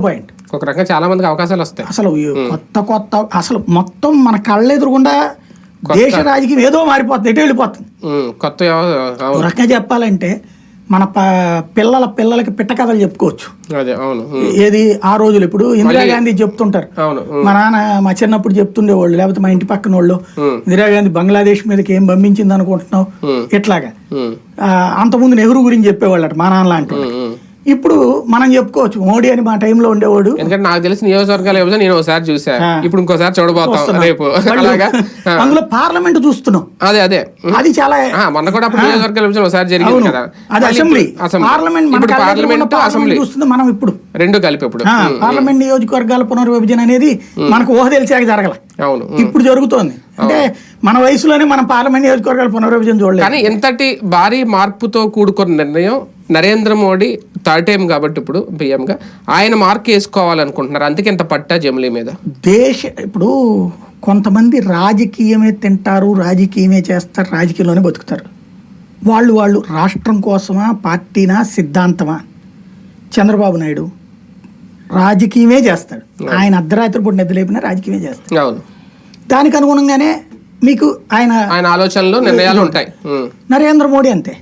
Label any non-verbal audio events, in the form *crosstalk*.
Point. ఒక రకంగా చాలా మందికి అవకాశాలు వస్తాయి. అసలు కొత్త కొత్త అసలు మొత్తం మన కళ్ళెదురుగుండా దేశ రాజకీయం ఏదో మారిపోతుంది ఎటు వెళ్ళిపోతుంది. కొత్త రకంగా చెప్పాలంటే మన పిల్లల పిల్లలకి పిట్ట కథలు చెప్పుకోవచ్చు. అదే అవును ఉమ్, ఏది ఆ రోజులు ఇప్పుడు ఇందిరాగాంధీ చెప్తుంటారు. మా నాన్న మా చిన్నప్పుడు చెప్తుండేవాళ్ళు లేకపోతే మా ఇంటి పక్కన వాళ్ళు ఇందిరాగాంధీ బంగ్లాదేశ్ మీదకి ఏం పంపించింది అనుకుంటున్నావు? ఇట్లాగా. అంతకుముందు నెహ్రూ గురించి చెప్పేవాళ్ళట మా నాన్న లాంటి. ఇప్పుడు మనం చెప్పుకోవచ్చు మోడీ అని మా టైంలో ఉండేవాడు. ఎందుకంటే నాకు తెలిసి నియోజకవర్గాలు ఏమో నేను ఒకసారి చూసా. ఇప్పుడు ఇంకోసారి చూడబోతాం. రేపు. అలాగా? *laughs* అందులో పార్లమెంట్ చూస్తున్నాం. అదే అదే. అది చాలా మొన్న కూడా అప్పుడు నియోజకవర్గాల విభజన ఒకసారి జరిగింది కదా. అది అసెంబ్లీ. పార్లమెంట్ ఇప్పుడు పార్లమెంట్ అసెంబ్లీ. చూస్తుంది మనం ఇప్పుడు. రెండు కలిపి ఇప్పుడు. పార్లమెంట్ నియోజకవర్గాల పునర్విభజన అనేది మనకు ఊహ తెలిసాక జరగల. అవును. ఇప్పుడు జరుగుతోంది. అంటే మన వయసులోనే మనం పార్లమెంట్ నియోజకవర్గాల పునర్విభజన చూడలేదు. కానీ ఎంతటి భారీ మార్పుతో కూడుకున్న నిర్ణయం నరేంద్ర మోడీ థర్డ్ టైం కాబట్టి ఇప్పుడు PM గా ఆయన మార్క్ వేసుకోవాలనుకుంటున్నారు. అందుకే ఇంత పట్టా జమిలీ మీద. దేశ ఇప్పుడు కొంతమంది రాజకీయమే తింటారు రాజకీయమే చేస్తారు రాజకీయంలోనే బతుకుతారు. వాళ్ళు వాళ్ళు రాష్ట్రం కోసమా పార్టీనా సిద్ధాంతమా? చంద్రబాబు నాయుడు రాజకీయమే చేస్తాడు. ఆయన అర్ధరాత్రి పూట నిద్ర లేపినా రాజకీయమే చేస్తాడు. అవును. దానికి అనుగుణంగానే మీకు ఆయన ఆయన ఆలోచనలు నిర్ణయాలు ఉంటాయి. నరేంద్ర మోడీ అంతే.